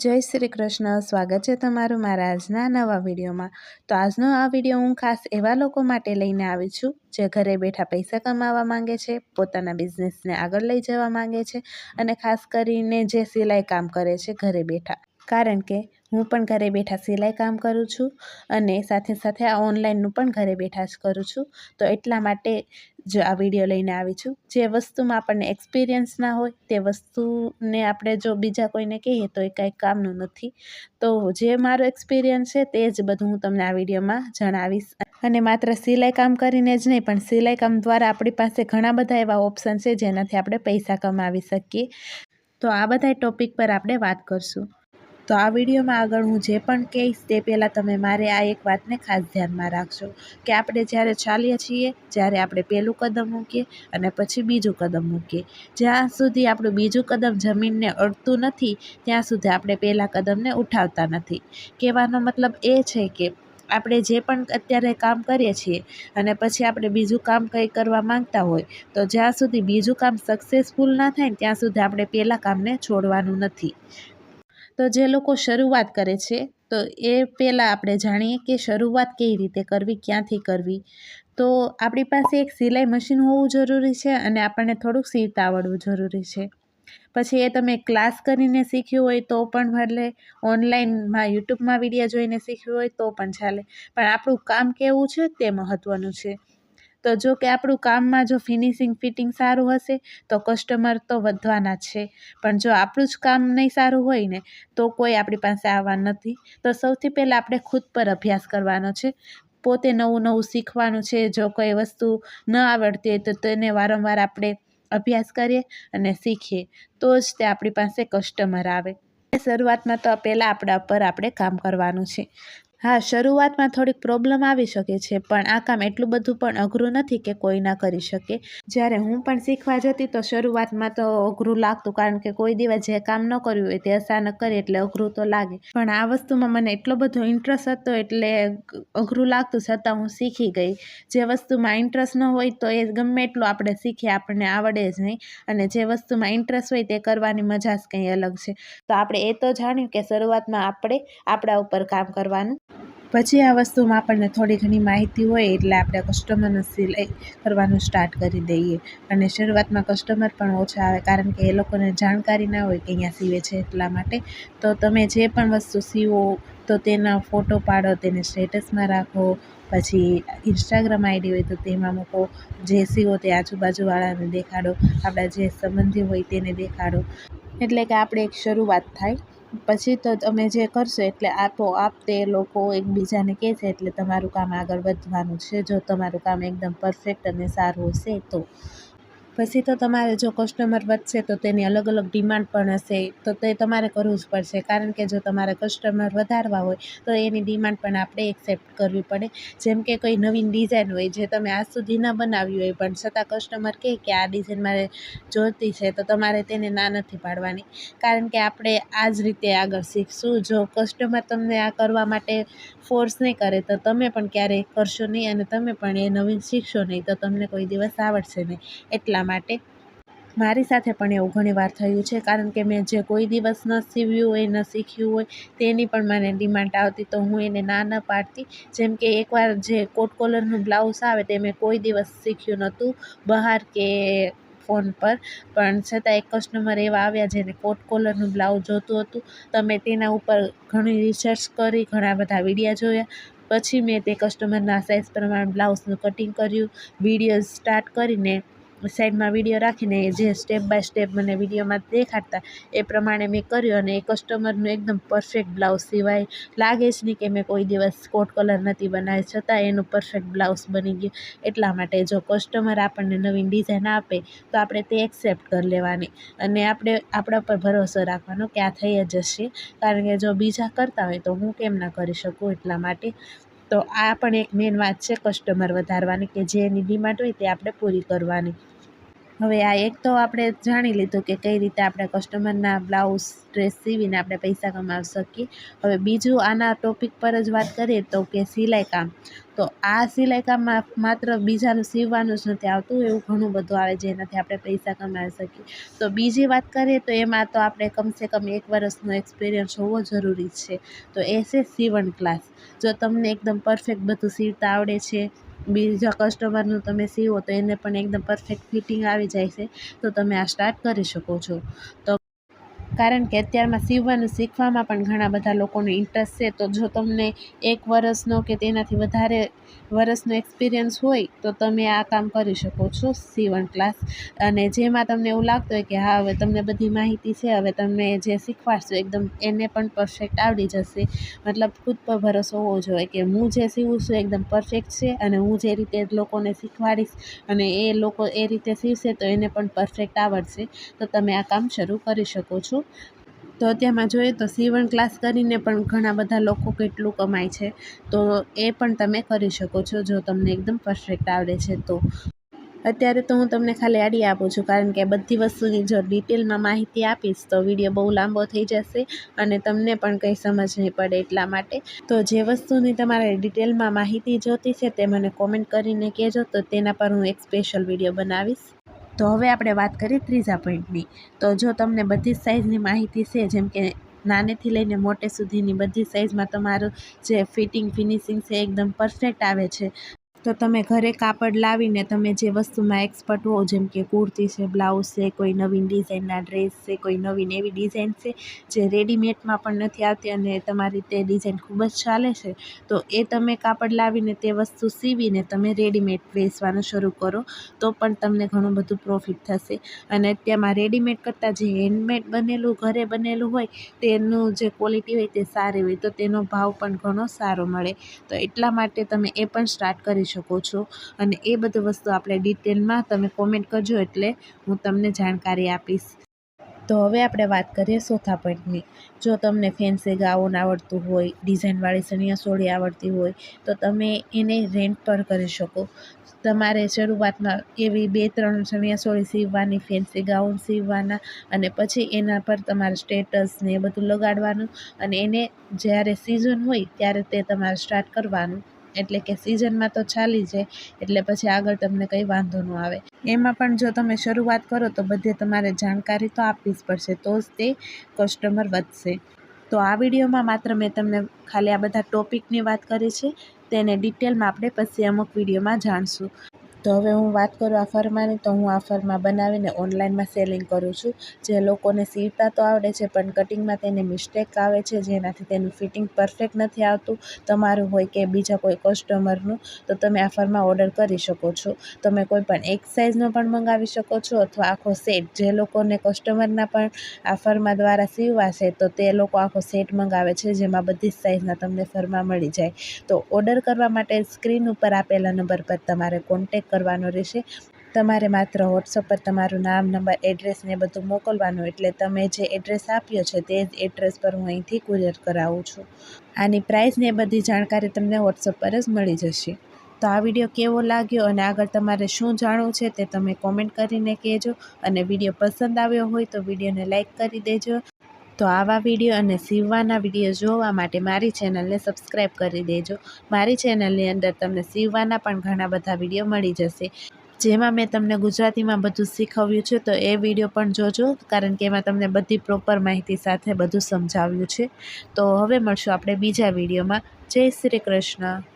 જય શ્રી કૃષ્ણ. સ્વાગત છે તમારું મારા આજના નવા વિડીયોમાં. તો આજનો આ વીડિયો હું ખાસ એવા લોકો માટે લઈને આવી છું, જે ઘરે બેઠા પૈસા કમાવા માંગે છે, પોતાના બિઝનેસને આગળ લઈ જવા માંગે છે અને ખાસ કરીને જે સિલાઈ કામ કરે છે ઘરે બેઠા. કારણ કે હું પણ ઘરે બેઠા સિલાઈ કામ કરું છું અને સાથે સાથે આ ઓનલાઈનનું પણ ઘરે બેઠા જ કરું છું. તો એટલા માટે જ આ વીડિયો લઈને આવી છું. જે વસ્તુમાં આપણને એક્સપિરિયન્સ ના હોય, તે વસ્તુને આપણે જો બીજા કોઈને કહીએ તો એ કાંઈ કામનું નથી. તો જે મારો એક્સપિરિયન્સ છે તે જ બધું હું તમને આ વિડીયોમાં જણાવીશ. અને માત્ર સિલાઈ કામ કરીને જ નહીં, પણ સિલાઈ કામ દ્વારા આપણી પાસે ઘણા બધા એવા ઓપ્શન છે જેનાથી આપણે પૈસા કમાવી શકીએ. તો આ બધા ટોપિક પર આપણે વાત કરશું. તો આ વિડીયોમાં આગળ હું જે પણ કહીશ તે પહેલાં તમે મારે આ એક વાતને ખાસ ધ્યાનમાં રાખજો કે આપણે જ્યારે ચાલીએ છીએ, જ્યારે આપણે પહેલું કદમ મૂકીએ અને પછી બીજું કદમ મૂકીએ. જ્યાં સુધી આપણું બીજું કદમ જમીનને અડતું નથી, ત્યાં સુધી આપણે પહેલાં કદમને ઉઠાવતા નથી. કહેવાનો મતલબ એ છે કે આપણે જે પણ અત્યારે કામ કરીએ છીએ અને પછી આપણે બીજું કામ કંઈ કરવા માંગતા હોય, તો જ્યાં સુધી બીજું કામ સક્સેસફુલ ના થાય ત્યાં સુધી આપણે પહેલાં કામને છોડવાનું નથી. તો જે લોકો શરૂઆત કરે છે, તો એ પહેલાં આપણે જાણીએ કે શરૂઆત કેવી રીતે કરવી, ક્યાંથી કરવી. તો આપણી પાસે એક સિલાઈ મશીન હોવું જરૂરી છે અને આપણને થોડુંક સીવતા આવડવું જરૂરી છે. પછી એ તમે ક્લાસ કરીને શીખ્યું હોય તો પણ ભલે, ઓનલાઈનમાં, યુટ્યુબમાં વીડિયો જોઈને શીખ્યું હોય તો પણ ચાલે. પણ આપણું કામ કેવું છે તે મહત્ત્વનું છે. તો જો કે આપણું કામમાં જો ફિનિશિંગ ફિટિંગ સારું હશે, તો કસ્ટમર તો વધવાના છે. પણ જો આપણું જ કામ નહીં સારું હોય ને, તો કોઈ આપણી પાસે આવવા નથી. તો સૌથી પહેલાં આપણે ખુદ પર અભ્યાસ કરવાનો છે. પોતે નવું નવું શીખવાનું છે. જો કોઈ વસ્તુ ન આવડતી હોય તો તેને વારંવાર આપણે અભ્યાસ કરીએ અને શીખીએ. તો જ તે આપણી પાસે કસ્ટમર આવે. શરૂઆતમાં તો પહેલાં આપણા પર આપણે કામ કરવાનું છે. હા, શરૂઆતમાં થોડીક પ્રોબ્લેમ આવી શકે છે, પણ આ કામ એટલું બધું પણ અઘરું નથી કે કોઈ ના કરી શકે. જ્યારે હું પણ શીખવા જતી તો શરૂઆતમાં તો અઘરું લાગતું, કારણ કે કોઈ દિવસ જે કામ ન કર્યું હોય તે અચાનક કરે એટલે અઘરું તો લાગે. પણ આ વસ્તુમાં મને એટલો બધો ઇન્ટરેસ્ટ હતો એટલે અઘરું લાગતું છતાં હું શીખી ગઈ. જે વસ્તુમાં ઇન્ટરેસ્ટ ન હોય તો એ ગમે એટલું આપણે શીખીએ, આપણને આવડે જ નહીં. અને જે વસ્તુમાં ઇન્ટરેસ્ટ હોય તે કરવાની મજા જ કંઈ અલગ છે. તો આપણે એ તો જાણ્યું કે શરૂઆતમાં આપણે આપણા ઉપર કામ કરવાનું પછી આ વસ્તુમાં આપણને થોડી ઘણી માહિતી હોય એટલે આપણે કસ્ટમરને સિલાઈ કરવાનું સ્ટાર્ટ કરી દઈએ. અને શરૂઆતમાં કસ્ટમર પણ ઓછા આવે, કારણ કે એ લોકોને જાણકારી ના હોય કે અહીંયા સીવે છે એટલા માટે. તો તમે જે પણ વસ્તુ સીવો, તો તેના ફોટો પાડો, તેને સ્ટેટસમાં રાખો. પછી ઇન્સ્ટાગ્રામ આઈડી હોય તો તેમાં મૂકો. જે સીવો તે આજુબાજુવાળાને દેખાડો. આપણા જે સંબંધી હોય તેને દેખાડો. એટલે કે આપણે એક શરૂઆત થાય. પછી તો તમે જે કરશો એટલે આપોઆપ તે લોકો એકબીજાને કહે છે એટલે તમારું કામ આગળ વધવાનું છે. જો તમારું કામ એકદમ પરફેક્ટ અને સારું હશે તો પછી તો તમારે જો કસ્ટમર વધશે તો તેની અલગ અલગ ડિમાન્ડ પણ હશે. તો તે તમારે કરવું જ પડશે. કારણ કે જો તમારે કસ્ટમર વધારવા હોય, તો એની ડિમાન્ડ પણ આપણે એક્સેપ્ટ કરવી પડે. જેમ કે કોઈ નવીન ડિઝાઇન હોય, જે તમે આજ સુધી ન બનાવી હોય, પણ છતાં કસ્ટમર કહે કે આ ડિઝાઇન મારે જોઈતી છે, તો તમારે તેને ના નથી પાડવાની. કારણ કે આપણે આ જ રીતે આગળ શીખશું. જો કસ્ટમર તમને આ કરવા માટે ફોર્સ નહીં કરે, તો તમે પણ ક્યારેય કરશો નહીં અને તમે પણ એ નવીન શીખશો નહીં, તો તમને કોઈ દિવસ આવડશે નહીં. એટલા માટે. મારી સાથે પણ એવું ઘણીવાર થયું છે, કારણ કે મેં જે કોઈ દિવસ ન સીવ્યું હોય, ન શીખ્યું હોય, તેની પણ મને ડિમાન્ડ આવતી, તો હું એને ના ન પાડતી. જેમ કે એકવાર જે કોટ કોલરનું બ્લાઉઝ આવે, તે મેં કોઈ દિવસ શીખ્યું નહોતું, બહાર કે ફોન પર. પણ છતાં એક કસ્ટમર એવા આવ્યા, જેને કોટ કોલરનું બ્લાઉઝ જોતું હતું. તો મેં તેના ઉપર ઘણી રિસર્ચ કરી, ઘણા બધા વિડીયા જોયા. પછી મેં તે કસ્ટમરના સાઇઝ પ્રમાણે બ્લાઉઝનું કટિંગ કર્યું વીડિયો સ્ટાર્ટ કરીને સાઈડમાં વીડિયો રાખીને જે સ્ટેપ બાય સ્ટેપ મને વિડીયોમાં દેખાડતા, એ પ્રમાણે મેં કર્યું અને એ કસ્ટમરનું એકદમ પરફેક્ટ બ્લાઉઝ સિવાય લાગે જ નહીં કે મેં કોઈ દિવસ કોટ કલર નથી બનાવી છતાં એનું પરફેક્ટ બ્લાઉઝ બની ગયું. એટલા માટે જો કસ્ટમર આપણને નવીન ડિઝાઇન આપે, તો આપણે તે એક્સેપ્ટ કરી લેવાની. અને આપણે, આપણા પર ભરોસો રાખવાનો કે આ થઈ જ જશે. કારણ કે જો બીજા કરતા હોય તો હું કેમ ના કરી શકું એટલા માટે તો આ પણ એક મેન વાત છે કસ્ટમર વધારવાની કે જે એની ડિમાન્ડ હોય તે આપણે પૂરી કરવાની. હવે આ એક તો આપણે જાણી લીધું કે કઈ રીતે આપણે કસ્ટમરના બ્લાઉઝ ડ્રેસ સીવીને આપણે પૈસા કમાવી શકીએ. હવે બીજું આના ટોપિક પર જ વાત કરીએ તો કે સિલાઈ કામ. તો આ સિલાઈ કામમાં માત્ર બીજાનું સીવવાનું જ નથી આવતું, એવું ઘણું બધું આવે જેનાથી આપણે પૈસા કમાવી શકીએ. તો બીજી વાત કરીએ તો એમાં તો આપણે કમસે કમ એક વર્ષનો એક્સપિરિયન્સ હોવો જરૂરી છે. તો એ છે સીવણ ક્લાસ જો તમને એકદમ પરફેક્ટ બધું સીવતા આવડે છે બીજા કસ્ટમરનું તમે સીવો તો એને પણ એકદમ પરફેક્ટ ફિટિંગ આવી જાય છે. તો તમે આ સ્ટાર્ટ કરી શકો છો. તો કારણ કે અત્યારમાં સીવવાનું શીખવામાં પણ ઘણા બધા લોકોને ઇન્ટરેસ્ટ છે. તો જો તમને એક વર્ષનો કે તેનાથી વધારે વર્ષનો એક્સપિરિયન્સ હોય, તો તમે આ કામ કરી શકો છો સીવણ ક્લાસ અને જેમાં તમને એવું લાગતું હોય કે હા, હવે તમને બધી માહિતી છે, હવે તમે જે શીખવાડશો એકદમ એને પણ પરફેક્ટ આવડી જશે. મતલબ ખુદ પર ભરોસો હોવો જોઈએ કે હું જે સીવું છું એકદમ પરફેક્ટ છે અને હું જે રીતે લોકોને શીખવાડીશ અને એ લોકો એ રીતે સીવશે તો એને પણ પરફેક્ટ આવડશે. તો તમે આ કામ શરૂ કરી શકો છો. તો તેમાં જોઈએ તો સીવણ ક્લાસ કરીને પણ ઘણા બધા લોકો કેટલું કમાય છે. તો એ પણ તમે કરી શકો છો જો તમને એકદમ પરફેક્ટ આવડે છે તો. અત્યારે તો હું તમને ખાલી આડી આપું છું કારણ કે બધી વસ્તુની જો ડિટેલમાં માહિતી આપીશ તો વીડિયો બહુ લાંબો થઈ જશે અને તમને પણ કંઈ સમજ નહીં પડે એટલા માટે. તો જે વસ્તુની તમારે ડિટેલમાં માહિતી જોતી છે તે મને કોમેન્ટ કરીને કહેજો તો તેના પર હું એક સ્પેશિયલ વીડિયો બનાવીશ. તો હવે આપણે વાત કરીએ ત્રીજા પોઈન્ટની. તો જો તમને બધી જ સાઇઝની માહિતી છે, જેમ કે નાનેથી લઈને મોટે સુધીની બધી સાઇઝમાં તમારું જે ફિટિંગ ફિનિશિંગ છે, એકદમ પરફેક્ટ આવે છે. તો તમે ઘરે કાપડ લાવીને તમે જે વસ્તુમાં એક્સપર્ટ હો જેમ કે કુર્તી છે બ્લાઉઝ છે, કોઈ નવીન ડિઝાઇનના ડ્રેસ છે, કોઈ નવીન એવી ડિઝાઇન છે, જે રેડીમેડમાં પણ નથી આવતી અને તમારી તે ડિઝાઇન ખૂબ જ ચાલે છે, તો એ તમે કાપડ લાવીને તે વસ્તુ સીવીને તમે રેડીમેડ વેચવાનું શરૂ કરો, તો પણ તમને ઘણું બધું પ્રોફિટ થશે. અને તેમાં રેડીમેડ કરતાં જે હેન્ડમેડ બનેલું, ઘરે બનેલું હોય, તેનું જે ક્વોલિટી હોય તે સારી હોય, તો તેનો ભાવ પણ ઘણો સારો મળે. તો એટલા માટે તમે એ પણ સ્ટાર્ટ કરી શકો શકો છો. અને એ બધી વસ્તુ આપણે ડિટેલમાં તમે કોમેન્ટ કરજો એટલે હું તમને જાણકારી આપીશ. તો હવે આપણે વાત કરીએ ચોથા પોઈન્ટની. જો તમને ફેન્સી ગાઉન આવડતું હોય ડિઝાઇનવાળી સણિયા સોળી આવડતી હોય, તો તમે એને રેન્ટ પર કરી શકો. તમારે શરૂઆતમાં એવી બે ત્રણ ચણિયા ચોળી સીવવાની ફેન્સી ગાઉન સીવવાના અને પછી એના પર તમારે સ્ટેટસ ને એ બધું લગાડવાનું અને એને જ્યારે સિઝન હોય ત્યારે તે તમારે સ્ટાર્ટ કરવાનું. એટલે કે સિઝનમાં તો ચાલી જાય, એટલે પછી આગળ તમને કંઈ વાંધો ન આવે. એમાં પણ જો તમે શરૂઆત કરો તો બધે તમારે જાણકારી તો આપવી જ પડશે, તો જ તે કસ્ટમર વધશે. તો આ વિડીયોમાં માત્ર મેં તમને ખાલી આ બધા ટોપિકની વાત કરી છે, તેને ડિટેલમાં આપણે પછી અમુક વિડીયોમાં જાણશું. તો હવે હું વાત કરું આ ફરમાની તો હું આ ફરમા બનાવીને ઓનલાઈનમાં સેલિંગ કરું છું. જે લોકોને સીવતા તો આવડે છે, પણ કટિંગમાં તેને મિસ્ટેક આવે છે, જેનાથી તેનું ફિટિંગ પરફેક્ટ નથી આવતું. તમારું હોય કે બીજા કોઈ કસ્ટમરનું તો તમે આ ફરમા ઓર્ડર કરી શકો છો. તમે કોઈ પણ એક સાઇઝનો પણ મંગાવી શકો છો, અથવા આખો સેટ જે લોકોને કસ્ટમરના પણ આ ફરમા દ્વારા સીવવાશે તો તે લોકો આખો સેટ મંગાવે છે, જેમાં બધી જ સાઇઝના તમને ફરમા મળી જાય. તો ઓર્ડર કરવા માટે સ્ક્રીન ઉપર આપેલા નંબર પર તમારે કોન્ટેક કરવાનો રહેશે. તમારે માત્ર વોટ્સઅપ પર તમારું નામ, નંબર એડ્રેસ ને બધું મોકલવાનું એટલે તમે જે એડ્રેસ આપ્યો છે તે જ એડ્રેસ પર હું અહીંથી કુરિયર કરાવું છું. આની પ્રાઇસ ને બધી જાણકારી તમને વોટ્સઅપ પર જ મળી જશે. તો આ વીડિયો કેવો લાગ્યો અને આગળ તમારે શું જાણવું છે તે તમે કોમેન્ટ કરીને કહેજો અને વીડિયો પસંદ આવ્યો હોય તો વિડીયોને લાઇક કરી દેજો. તો આવા વીડિયો અને સીવવાના વીડિયો જોવા માટે મારી ચેનલને સબસ્ક્રાઈબ કરી દેજો. મારી ચેનલની અંદર તમને સીવવાના પણ ઘણા બધા વીડિયો મળી જશે. જેમાં મેં તમને ગુજરાતીમાં બધું શીખવ્યું છે, તો એ વીડિયો પણ જોજો, કારણ કે એમાં તમને બધી પ્રોપર માહિતી સાથે બધું સમજાવ્યું છે. તો હવે મળશું આપણે બીજા વિડીયોમાં. જય શ્રી કૃષ્ણ.